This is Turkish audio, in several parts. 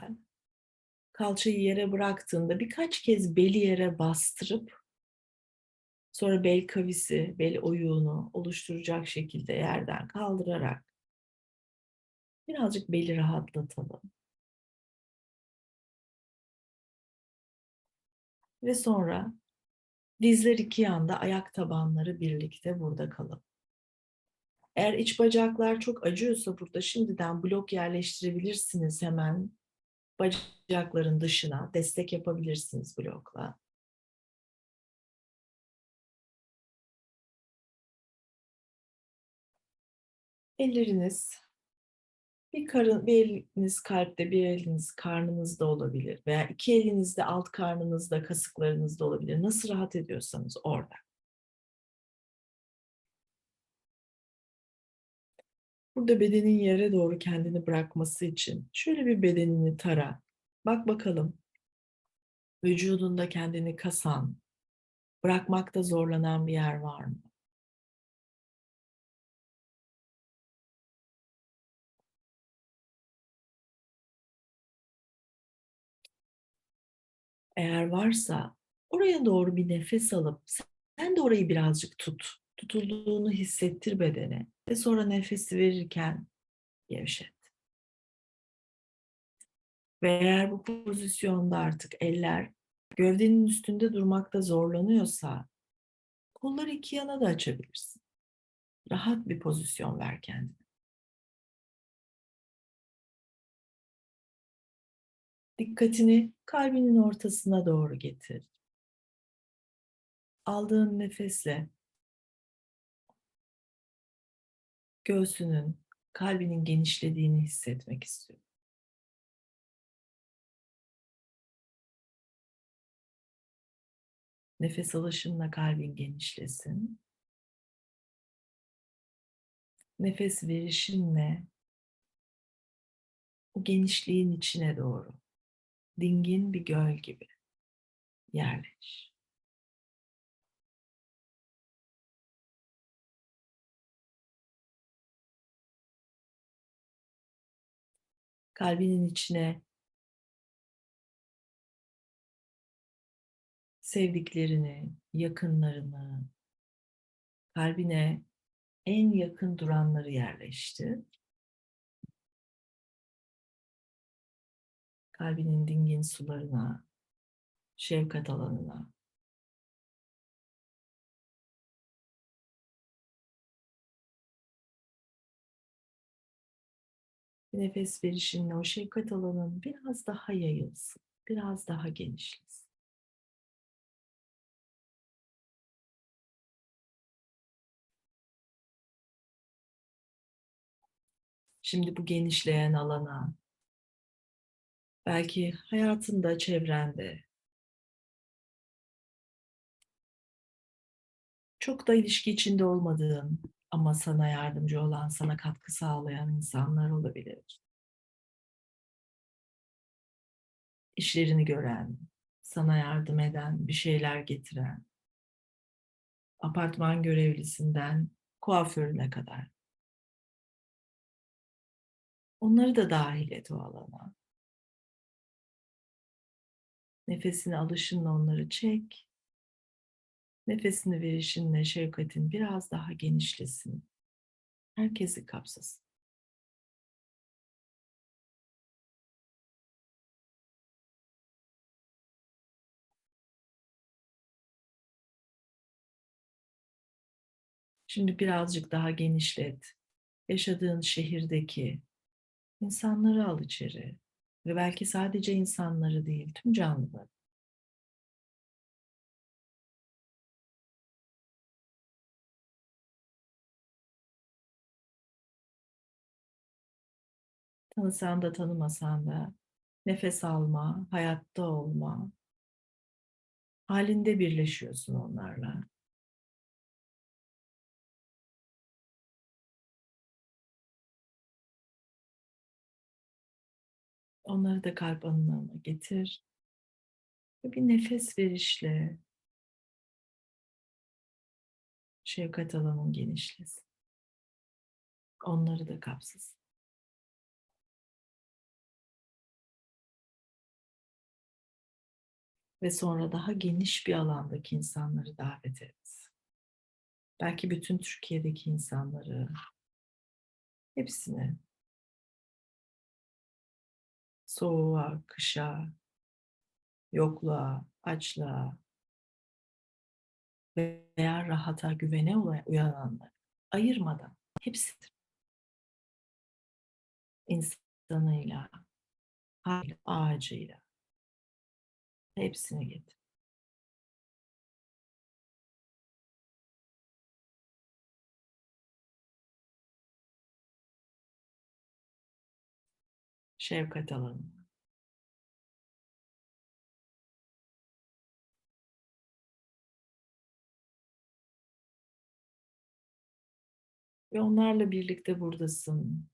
güzel. Kalçayı yere bıraktığında birkaç kez beli yere bastırıp sonra bel kavisi, bel oyuğunu oluşturacak şekilde yerden kaldırarak birazcık beli rahatlatalım. Ve sonra dizler iki yanda, ayak tabanları birlikte burada kalın. Eğer iç bacaklar çok acıyorsa burada şimdiden blok yerleştirebilirsiniz hemen bacakların dışına. Destek yapabilirsiniz blokla. Elleriniz bir, karın, bir eliniz kalpte, bir eliniz karnınızda olabilir veya iki eliniz de alt karnınızda, kasıklarınızda olabilir. Nasıl rahat ediyorsanız orada. Burada bedenin yere doğru kendini bırakması için şöyle bir bedenini tara. Bak bakalım vücudunda kendini kasan, bırakmakta zorlanan bir yer var mı? Eğer varsa oraya doğru bir nefes alıp sen de orayı birazcık tut. Tutulduğunu hissettir bedene ve sonra nefesi verirken gevşet. Ve eğer bu pozisyonda artık eller gövdenin üstünde durmakta zorlanıyorsa kolları iki yana da açabilirsin. Rahat bir pozisyon ver kendine. Dikkatini kalbinin ortasına doğru getir. Aldığın nefesle göğsünün, kalbinin genişlediğini hissetmek istiyorum. Nefes alışınla kalbin genişlesin. Nefes verişinle o genişliğin içine doğru dingin bir göl gibi yerleş. Kalbinin içine sevdiklerini, yakınlarını, kalbine en yakın duranları yerleştir. Kalbinin dingin sularına, şefkat alanına. Nefes verişinle o şefkat alanın biraz daha yayılsın, biraz daha genişlesin. Şimdi bu genişleyen alana, belki hayatında, çevrende çok da ilişki içinde olmadığın ama sana yardımcı olan, sana katkı sağlayan insanlar olabilir. İşlerini gören, sana yardım eden, bir şeyler getiren, apartman görevlisinden kuaförüne kadar. Onları da dahil et o alana. Nefesini alışınla onları çek. Nefesini verişinle şefkatin biraz daha genişlesin. Herkesi kapsasın. Şimdi birazcık daha genişlet. Yaşadığın şehirdeki insanları al içeri. Ve belki sadece insanları değil, tüm canlıları. Tanısan da tanımasan da nefes alma, hayatta olma, halinde birleşiyorsun onlarla. Onları da kalp anılarına getir. Ve bir nefes verişle şefkat alanın genişlesin. Onları da kapsasın. Ve sonra daha geniş bir alandaki insanları davet et. Belki bütün Türkiye'deki insanları, hepsini soğuğa, kışa, yokluğa, açlığa veya rahata, güvene uyananları ayırmadan hepsidir. İnsanıyla, ağacıyla hepsini getir. Şefkat alalım. Ve onlarla birlikte buradasın.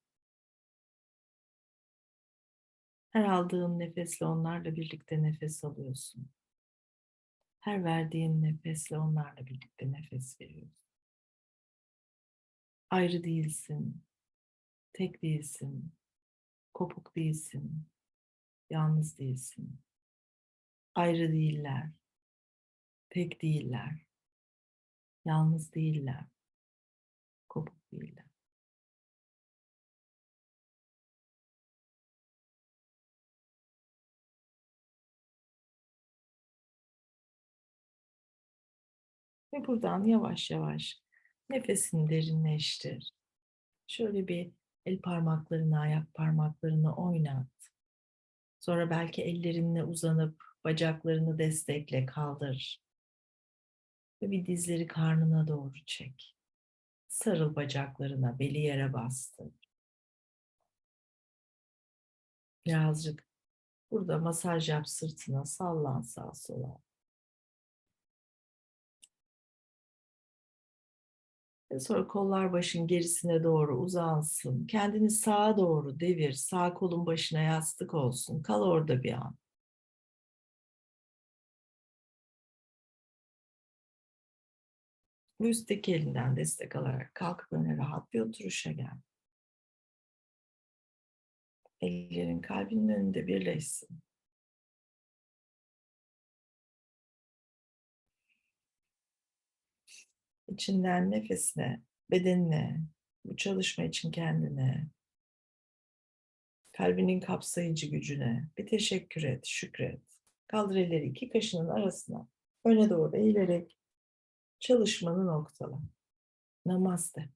Her aldığın nefesle onlarla birlikte nefes alıyorsun. Her verdiğin nefesle onlarla birlikte nefes veriyorsun. Ayrı değilsin. Tek değilsin. Kopuk değilsin. Yalnız değilsin. Ayrı değiller. Tek değiller. Yalnız değiller. Kopuk değiller. Ve buradan yavaş yavaş nefesini derinleştir. Şöyle bir el parmaklarını, ayak parmaklarını oynat. Sonra belki ellerinle uzanıp bacaklarını destekle kaldır. Ve bir dizleri karnına doğru çek. Sarıl bacaklarına, beli yere bastır. Birazcık burada masaj yap sırtına, sallan sağa sola. Sonra kollar başın gerisine doğru uzansın. Kendini sağa doğru devir. Sağ kolun başına yastık olsun. Kal orada bir an. Üstteki elinden destek alarak kalkıp öne rahat bir oturuşa gel. Ellerin kalbinin önünde birleşsin. İçinden nefesine, bedenine, bu çalışma için kendine, kalbinin kapsayıcı gücüne bir teşekkür et, şükret. Kaldır elleri iki kaşının arasına, öne doğru eğilerek çalışmanı noktala. Namaste.